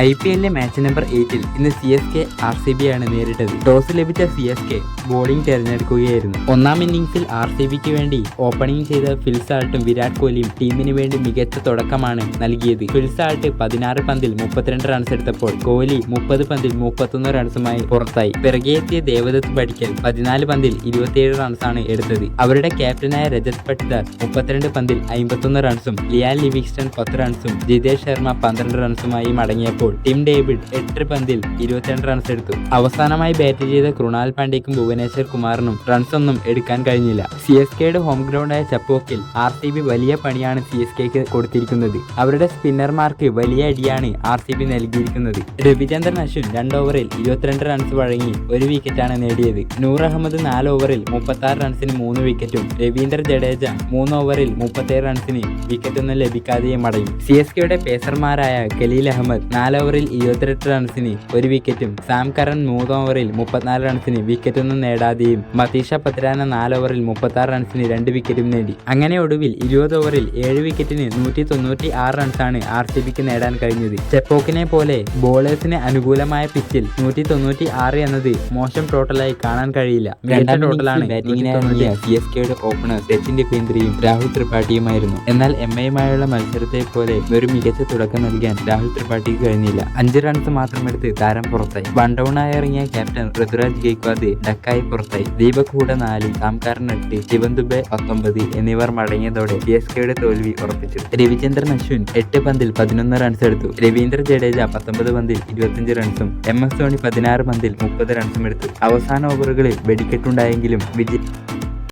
I P എല്ലിലെ match number എയ്റ്റിൽ ഇന്ന് C S K R C B ആണ് നേരിട്ടത്. ടോസ് ലഭിച്ച സി എസ് കെ ബോളിംഗ് തിരഞ്ഞെടുക്കുകയായിരുന്നു. ഒന്നാം ഇന്നിംഗ്സിൽ ആർ സി ബിക്ക് വേണ്ടി ഓപ്പണിംഗ് ചെയ്ത ഫിൽസാൾട്ടും വിരാട് കോഹ്ലിയും ടീമിന് വേണ്ടി മികച്ച തുടക്കമാണ് നൽകിയത്. ഫിൽസാൾട്ട് പതിനാറ് പന്തിൽ മുപ്പത്തിരണ്ട് റൺസ് എടുത്തപ്പോൾ കോഹ്ലി മുപ്പത് പന്തിൽ മുപ്പത്തൊന്ന് റൺസുമായി പുറത്തായി. പിറകെയെത്തിയ ദേവദത്ത് പടിക്കൽ പതിനാല് പന്തിൽ ഇരുപത്തിയേഴ് റൺസാണ് എടുത്തത്. അവരുടെ ക്യാപ്റ്റനായ രജത് പട്ടിദാർ മുപ്പത്തിരണ്ട് പന്തിൽ അമ്പത്തൊന്ന് റൺസും ലിയാൻ ലിവിങ്സ്റ്റൺ പത്ത് റൺസും ജിതേഷ് ശർമ്മ പന്ത്രണ്ട് റൺസുമായി മടങ്ങിയപ്പോൾ ടിം ഡേവിഡ് എട്ട് പന്തിൽ ഇരുപത്തിരണ്ട് റൺസ് എടുത്തു. അവസാനമായി ബാറ്റ് ചെയ്ത കൃണാൽ പാണ്ഡ്യക്കും ഭുവനേശ്വർ കുമാറിനും റൺസ് ഒന്നും എടുക്കാൻ കഴിഞ്ഞില്ല. സി എസ് കെയുടെ ഹോം ഗ്രൗണ്ടായ ചപ്പോക്കിൽ ആർ സി ബി വലിയ പണിയാണ് സി എസ് കെക്ക് കൊടുത്തിരിക്കുന്നത്. അവരുടെ സ്പിന്നർമാർക്ക് വലിയ അടിയാണ് ആർ സി ബി നൽകിയിരിക്കുന്നത്. രവിചന്ദ്രൻ അശ്വിൻ രണ്ട് ഓവറിൽ ഇരുപത്തിരണ്ട് റൺസ് വഴങ്ങി ഒരു വിക്കറ്റാണ് നേടിയത്. നൂർ അഹമ്മദ് നാല് ഓവറിൽ മുപ്പത്തി ആറ് റൺസിന് മൂന്ന് വിക്കറ്റും രവീന്ദ്ര ജഡേജ മൂന്ന് ഓവറിൽ മുപ്പത്തേഴ് റൺസിന് വിക്കറ്റൊന്നും ലഭിക്കാതെയും മടങ്ങി സി എസ് കെയുടെ പേസർമാരായ ഖലീൽ അഹമ്മദ് നാല് ഓവറിൽ ഇരുപത്തിയെട്ട് റൺസിന് ഒരു വിക്കറ്റും സാം കരൺ മൂന്ന് ഓവറിൽ മുപ്പത്തിനാല് റൺസിന് വിക്കറ്റൊന്നും നേടാതെയും മതീഷ പത്രാന നാല് ഓവറിൽ മുപ്പത്തി ആറ് റൺസിന് രണ്ട് വിക്കറ്റും നേടി. അങ്ങനെ ഒടുവിൽ ഇരുപത് ഓവറിൽ ഏഴ് വിക്കറ്റിന് നൂറ്റി തൊണ്ണൂറ്റി ആറ് റൺസാണ് ആർ സി ബിക്ക് നേടാൻ കഴിഞ്ഞത്. ചെപ്പോക്കിനെ പോലെ ബോളേഴ്സിന് അനുകൂലമായ പിച്ചിൽ നൂറ്റി തൊണ്ണൂറ്റി ആറ് എന്നത് മോശം ടോട്ടലായി കാണാൻ കഴിയില്ല. രണ്ടാം ടോട്ടലാണ് ബാറ്റിംഗിനിറങ്ങിയ സി എസ് കെയുടെ ഓപ്പണർ സച്ചിൻ ഡിപേന്ദ്രയും രാഹുൽ ത്രിപാഠിയുമായിരുന്നു. എന്നാൽ എം ഐയുമായുള്ള മത്സരത്തെ പോലെ ഒരു മികച്ച തുടക്കം നൽകാൻ രാഹുൽ ത്രിപാഠിക്ക് കഴിഞ്ഞില്ല. അഞ്ച് റൺസ് മാത്രമെടുത്ത് താരം പുറത്തായി. വൺ ഡൗൺ ആയി ഇറങ്ങിയ ക്യാപ്റ്റൻ ഋതുരാജ് ഗെയ്ക്വാദ് ഡക്കായി പുറത്തായി. ദീപക് കൂടെ നാല് സാംകാരൻ എട്ട് ശിവൻ ദുബെ പത്തൊമ്പത് എന്നിവർ മടങ്ങിയതോടെ പി എസ് കെയുടെ തോൽവി ഉറപ്പിച്ചു. രവിചന്ദ്രൻ അശ്വിൻ എട്ട് പന്തിൽ പതിനൊന്ന് റൺസ് എടുത്തു. രവീന്ദ്ര ജഡേജ പത്തൊമ്പത് പന്തിൽ ഇരുപത്തിയഞ്ച് റൺസും എം എസ് ധോണി പതിനാറ് പന്തിൽ മുപ്പത് റൺസും എടുത്തു. അവസാന ഓവറുകളിൽ വെടിക്കെട്ടുണ്ടായെങ്കിലും വിജയ്